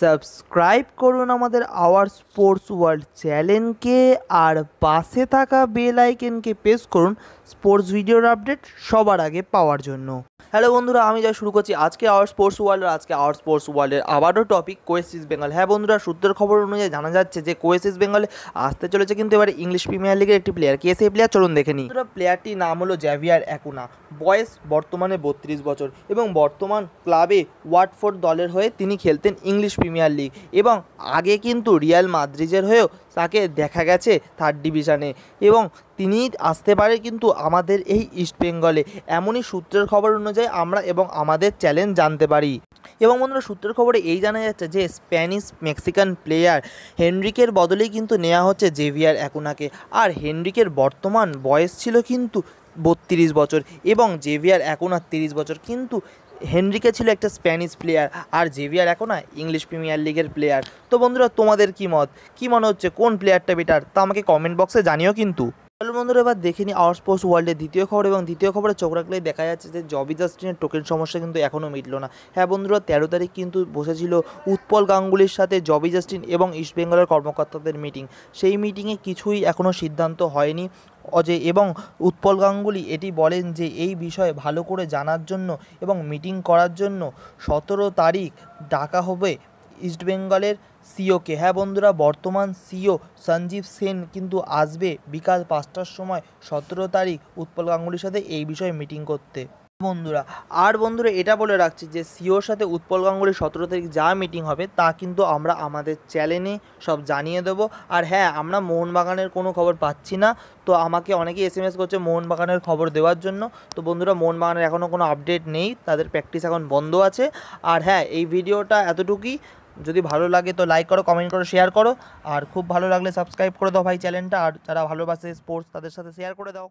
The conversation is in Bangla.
সাবস্ক্রাইব করুন আমাদের আওয়ার স্পোর্টস ওয়ার্ল্ড চ্যানেলকে আর পাশে থাকা বেল আইকনকে প্রেস করুন স্পোর্টস ভিডিওর আপডেট সবার আগে পাওয়ার জন্য। হ্যালো বন্ধুরা, আমি যা শুরু করছি। আজকে আওয়ার স্পোর্টস ওয়ার্ল্ডের আজকে আওয়ার স্পোর্টস ওয়ার্ল্ডের আবারও টপিক কোয়েস ইস্ট বেঙ্গল হ্যাঁ বন্ধুরা, সূত্রের খবর অনুযায়ী জানা যাচ্ছে যে কোয়েস ইস্ট বেঙ্গলে আসতে চলেছে কিন্তু এবার ইংলিশ প্রিমিয়ার লিগের একটি প্লেয়ার কে সেই প্লেয়ার চলুন দেখে নিই। প্লেয়ারটির নাম হলো জ্যাভিয়ার অ্যাকুনা বয়স বর্তমানে বত্রিশ বছর এবং বর্তমান ক্লাবে ওয়াটফোর্ড দলের হয়ে তিনি খেলতেন ইংলিশ প্রিমিয়ার লিগ এবং আগে কিন্তু রিয়াল মাদ্রিজের হয়েও তাকে দেখা গেছে থার্ড ডিভিশনে এবং তিনি আসতে পারে কিন্তু আমাদের এই ইস্ট বেঙ্গলে এমনই সূত্রের খবর অনুযায়ী আমরা এবং আমাদের চ্যালেঞ্জ জানতে পারি। এবং বন্ধুরা, সূত্রের খবরে এই জানা যাচ্ছে যে স্প্যানিশ মেক্সিকান প্লেয়ার হেনরিকের বদলেই কিন্তু নেওয়া হচ্ছে জেভিয়ার অ্যাকুনাকে। আর হেনরিকের বর্তমান বয়স ছিল কিন্তু বত্রিশ বছর এবং জেভিয়ার অ্যাকুনা তিরিশ বছর। কিন্তু হেনরিকে ছিল একটা স্প্যানিশ প্লেয়ার আর জেভিয়ার এখনা ইংলিশ প্রিমিয়ার লিগের প্লেয়ার তো বন্ধুরা, তোমাদের কি মত? কি মনে হচ্ছে কোন প্লেয়ারটা বেটার তা আমাকে কমেন্ট বক্সে জানিও কিন্তু। চলো বন্ধুরা, এবার দেখে নিই আওয়ার স্পোর্টস ওয়ার্ল্ডের দ্বিতীয় খবর এবং দ্বিতীয় খবরে চোখ রাখলেই দেখা যাচ্ছে যে জবি জাস্টিনের টোকেন সমস্যা কিন্তু এখনও মিটল না। হ্যাঁ বন্ধুরা, তেরো তারিখ কিন্তু বসেছিল উৎপল গাঙ্গুলির সাথে জবি জাস্টিন এবং ইস্টবেঙ্গলের কর্মকর্তাদের মিটিং সেই মিটিংয়ে কিছুই এখনও সিদ্ধান্ত হয়নি। অজয় এবং উৎপল গাঙ্গুলি এটি বলেন যে এই বিষয়ে ভালো করে জানার জন্য এবং মিটিং করার জন্য সতেরো তারিখ ডাকা হবে ইস্টবেঙ্গলের সিওকে। হ্যাঁ বন্ধুরা, বর্তমান সিও সঞ্জীব সেন কিন্তু আসবে বিকাল পাঁচটার সময় সতেরো তারিখ উৎপল গাঙ্গুলির সাথে এই বিষয়ে মিটিং করতে। বন্ধুরা, আর বন্ধুরা এটা বলে রাখছি যে সিওর সাথে উৎপল গাঙ্গুলির সতেরো তারিখ যা মিটিং হবে তা কিন্তু আমরা আমাদের চ্যানেলে সব জানিয়ে দেবো। আর হ্যাঁ আমরা মোহনবাগানের কোনো খবর পাচ্ছি না, তো আমাকে অনেকেই এস এম এস করছে মোহনবাগানের খবর দেওয়ার জন্য। তো বন্ধুরা, মোহনবাগানের এখনও কোনো আপডেট নেই, তাদের প্র্যাকটিস এখন বন্ধ আছে। আর হ্যাঁ এই ভিডিওটা এতটুকুই। যদি ভালো লাগে তো লাইক করো কমেন্ট করো শেয়ার করো। আর খুব ভালো লাগলে সাবস্ক্রাইব করে দাও ভাই চ্যানেলটা আর যারা ভালোবাসে স্পোর্টস তাদের সাথে শেয়ার করে দাও।